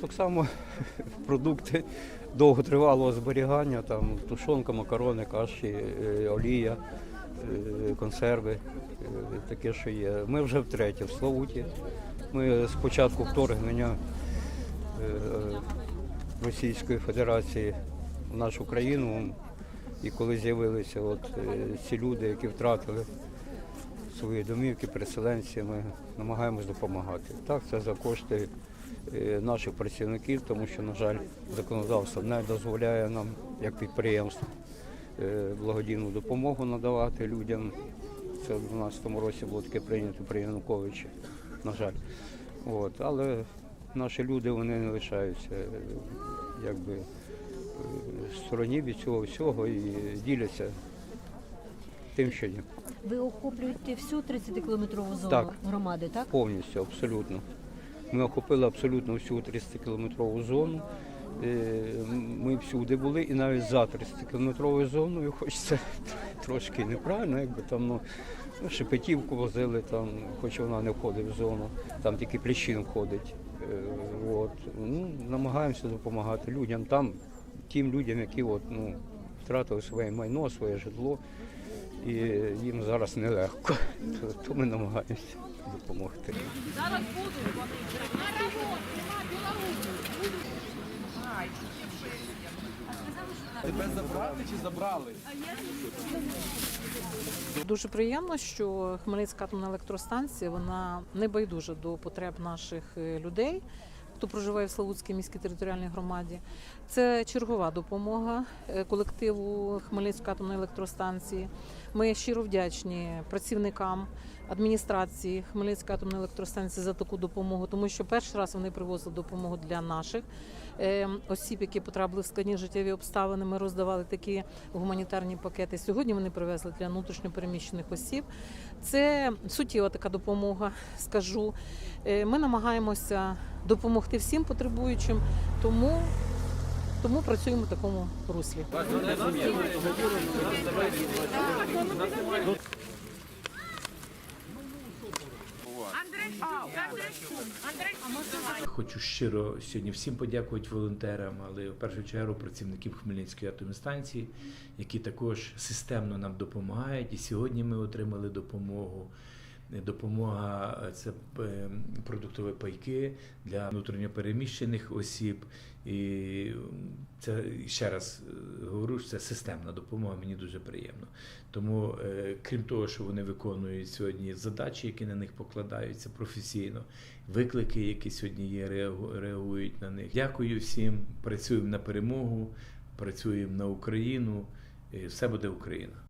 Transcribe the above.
Так само продукти довготривалого зберігання, там тушонка, макарони, каші, е, олія, е, консерви, е, таке, що є. Ми вже втретє в Славуті. Ми з початку вторгнення Російської Федерації в нашу країну, і коли з'явилися от ці люди, які втратили свої домівки, переселенці, ми намагаємось допомагати. Так, це за кошти е, наших працівників, тому що, на жаль, законодавство не дозволяє нам, як підприємство, е, благодійну допомогу надавати людям. Це в 2012 році було таке прийнято при Януковичі, на жаль. От, але наші люди вони не лишаються е, якби в стороні від цього всього і діляться тим, що є. Ви охоплюєте всю 30-кілометрову зону Так. громади, так? Повністю, абсолютно. Ми охопили абсолютно всю 30-кілометрову зону. Е, Ми всюди були і навіть за 30-кілометровою зоною, хоч це трошки неправильно, якби там ну, ну, шепетівку возили, там, хоч вона не входить в зону, там тільки пліщин входить. Е, От. Ну, намагаємося допомагати людям там, тим людям, які от, ну, втратили своє майно, своє житло. І їм зараз нелегко. То, то ми намагаємося допомогти. Тебе забрати чи забрали? Дуже приємно, що Хмельницька атомна електростанція вона не байдужа до потреб наших е, людей, хто проживає в Славутській міській територіальній громаді. Це чергова допомога е, колективу Хмельницької атомної електростанції. Ми щиро вдячні працівникам адміністрації Хмельницької атомної електростанції за таку допомогу, тому що перший раз вони привозили допомогу для наших е, осіб, які потрапили в складні життєві обставини. Ми роздавали такі гуманітарні пакети. Сьогодні вони привезли для внутрішньопереміщених осіб. Це суттєва така допомога, скажу. Е, Ми намагаємося допомогти всім потребуючим, тому, тому працюємо в такому руслі. Хочу щиро сьогодні всім подякувати волонтерам, але в першу чергу працівників Хмельницької атомної станції, які також системно нам допомагають. І сьогодні ми отримали допомогу. Допомога е, це е, продуктові пайки для внутрішньопереміщених осіб. І це ще раз е, говорю, що це системна допомога. Мені дуже приємно. Тому, крім того, що вони виконують сьогодні задачі, які на них покладаються професійно, виклики, які сьогодні є, реагують на них. Дякую всім. Працюємо на перемогу, працюємо на Україну. і Все буде Україна.